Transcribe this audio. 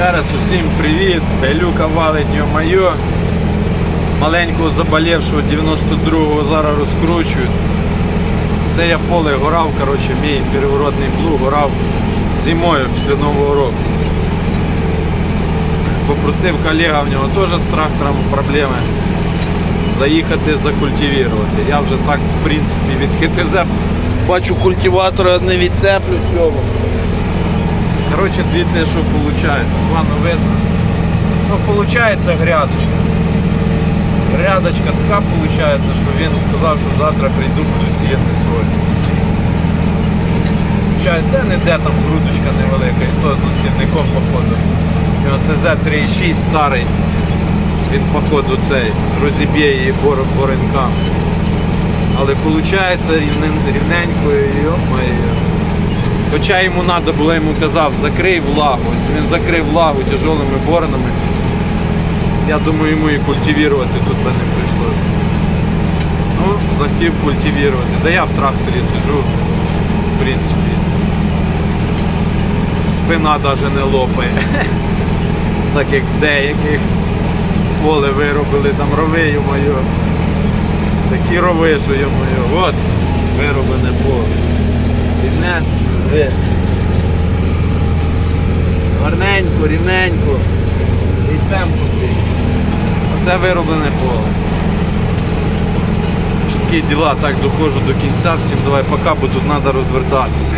Ще раз усім привіт. Пелюка валить йо-майо. Маленького заболівшого 92-го зараз розкручують. Це я поле горав, коротше, мій переворотний плуг горав зимою після Нового року. Попросив колега, в нього теж з трактором проблеми. Заїхати закультивувати. Я вже так, в принципі, від ХТЗ бачу культиватора не відцеплю цього. Коротше, дивіться, що виходить. Плану видно. Ну, виходить грядочка. Грядочка така виходить, що він сказав, що завтра прийду, буду сіяти. Включає, де не де там грудочка невелика, і то з усівником походу. СЗ 3.6 старий. Він походу цей розіб'є її бор- боренкам. Але виходить рівненько, йо-моє. Хоча йому треба було, йому казав, закрий влагу. Він закрив влагу тяжелими боронами. Я думаю, йому і культивувати тут би не прийшлося. Ну, захотів культивувати. Да я в тракторі сижу, в принципі. Спина навіть не лопає. Так як деяких поле виробили, там рови, йо-моє. Такі рови, що йо-моє. От, вироблене поле. Рівнеско, ви. Гарненько, рівненько. Яйцем купить. Оце вироблене поле. Такі діла, так доходжу до кінця. Всім давай пока, бо тут треба розвертатися.